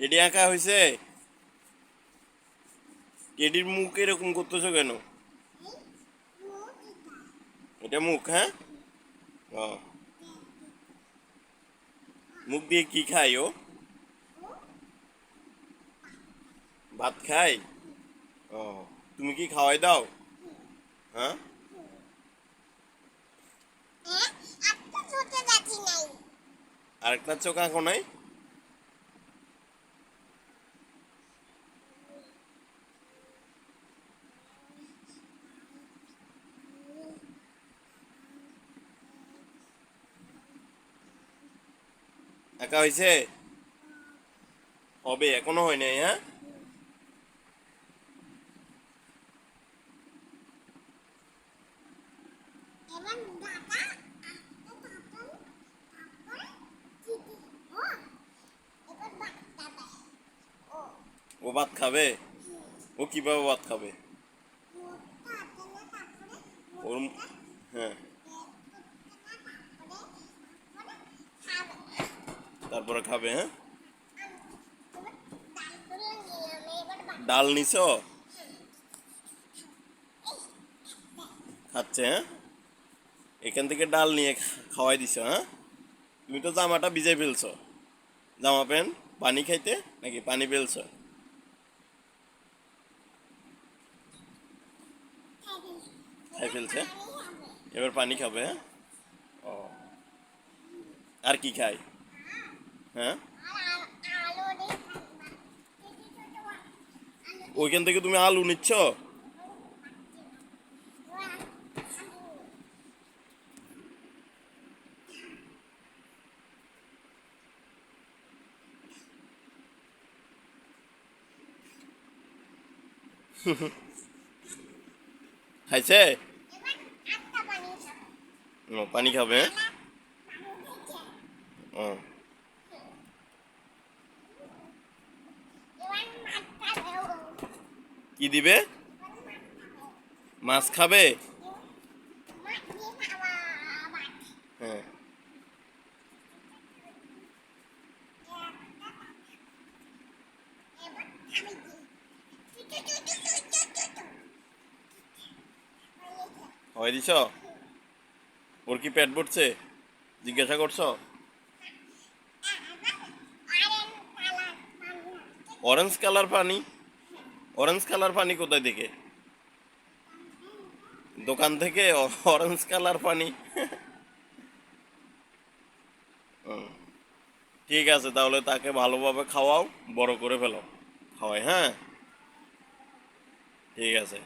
Teddy আঁকা হয়েছে টেডির মুখ এরকম করতেছো কেন? এটা মুখ হ্যাঁ? ও। মুখ দিয়ে কি খাই ও? ভাত খাই ও তুমি কি খাওয়াই দাও? হ্যাঁ? আরেকটা চোখ আঁকো নাই? আঁকা হয়েছে হবে এখনও হয় নাই হ্যাঁ? ও। ভাত খাবে? ও কীভাবে ভাত খাবে? ওর হ্যাঁ। তারপরে খাবে হ্যাঁ? ডাল নিছ? খাচ্ছে হ্যাঁ? এখান থেকে ডাল নিয়ে খাওয়াই দিছ হ্যাঁ? তুমি তো জামাটা ভিজাই ফেলছ। জামা প্যান্ট পানি খাইতে নাকি পানি ফেলছ? খাই ফেলছে? এবার পানি খাবে হ্যাঁ? ও। আর কি খায়? হ্যাঁ? ওইখান থেকে তুমি আলু নিচ্ছ? খাইছে? পানি খাবে ও। কি দিবে? মাছ খাবে? হ্যাঁ। হয় দিছ? ওর কি পেট ভরছে? জিজ্ঞাসা করছ? অরেঞ্জ কালার পানি। অরেঞ্জ কালার পানি কোথায় থেকে দোকান থেকে অরেঞ্জ কালার পানি। ঠিক আছে, তাহলে তাকে ভালোভাবে খাওয়াও, বড় করে ফেলো খাওয়াই হ্যাঁ? ঠিক আছে।